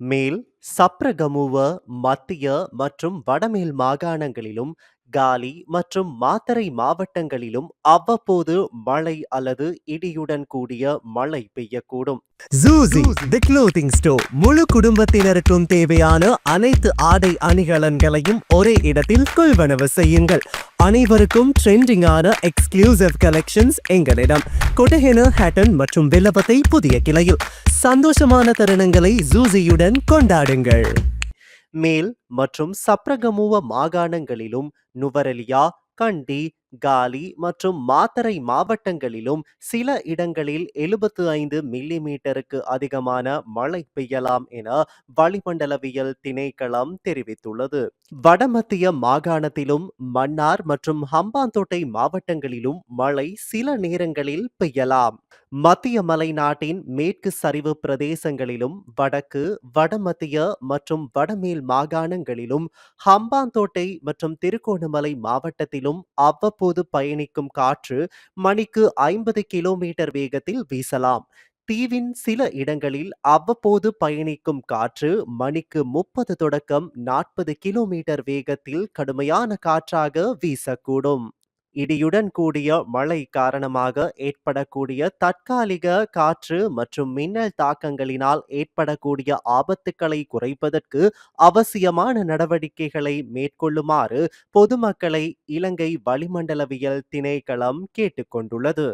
மேல் சப்ரகமுவ மத்திய மற்றும் வடமேல் மாகாணங்களிலும் காலி மற்றும் மாத்தறை மாவட்டங்களிலும் அவ்வப்போது மழை அல்லது இடியுடன் கூடிய மழை பெய்யக்கூடும். ஜூசி தி க்ளோத்திங் ஸ்டோர் முழு குடும்பத்தினருக்கும் தேவையான அனைத்து ஆடை அணிகலன்களையும் ஒரே இடத்தில் கொள்வனவு செய்யுங்கள். அனைவருக்கும் ட்ரெண்டிங்கான எக்ஸ்க்ளூசிவ் கலெக்ஷன்ஸ் எங்களிடம். கொட்டஹென ஹேட்டன் மற்றும் வில்லபத்தை புதிய கிளையில். சந்தோஷமான தருணங்களை ஜூசியுடன் கொண்டாடுங்கள். மேல் மற்றும் சப்ரகமுவ மாகாணங்களிலும் நுவரெலியா கண்டி காலி மற்றும் மாத்தரை மாவட்டங்களிலும் சில இடங்களில் எழுபத்து ஐந்து மில்லி மீட்டருக்கு அதிகமான மழை பெய்யலாம் என வளிமண்டலவியல் திணைக்களம் தெரிவித்துள்ளது. வடமத்திய மாகாணத்திலும் மன்னார் மற்றும் ஹம்பாந்தோட்டை மாவட்டங்களிலும் மழை சில நேரங்களில் பெய்யலாம். மத்திய மலைநாட்டின் மேற்கு சரிவு பிரதேசங்களிலும் வடக்கு வடமத்திய மற்றும் வடமேல் மாகாணங்களிலும் ஹம்பாந்தோட்டை மற்றும் திருகோணமலை மாவட்டத்திலும் அப்போது பயணிக்கும் காற்று மணிக்கு ஐம்பது கிலோமீட்டர் வேகத்தில் வீசலாம். தீவின் சில இடங்களில் அவ்வப்போது பயணிக்கும் காற்று மணிக்கு முப்பது தொடக்கம் நாற்பது கிலோமீட்டர் வேகத்தில் கடுமையான காற்றாக வீசக்கூடும். இடியுடன் கூடிய மழை காரணமாக ஏற்படக்கூடிய தற்காலிக காற்று மற்றும் மின்னல் தாக்கங்களினால் ஏற்படக்கூடிய ஆபத்துக்களை குறைப்பதற்கு அவசியமான நடவடிக்கைகளை மேற்கொள்ளுமாறு பொதுமக்களை இலங்கை வளிமண்டலவியல் திணைக்களம் கேட்டுக்கொண்டுள்ளது.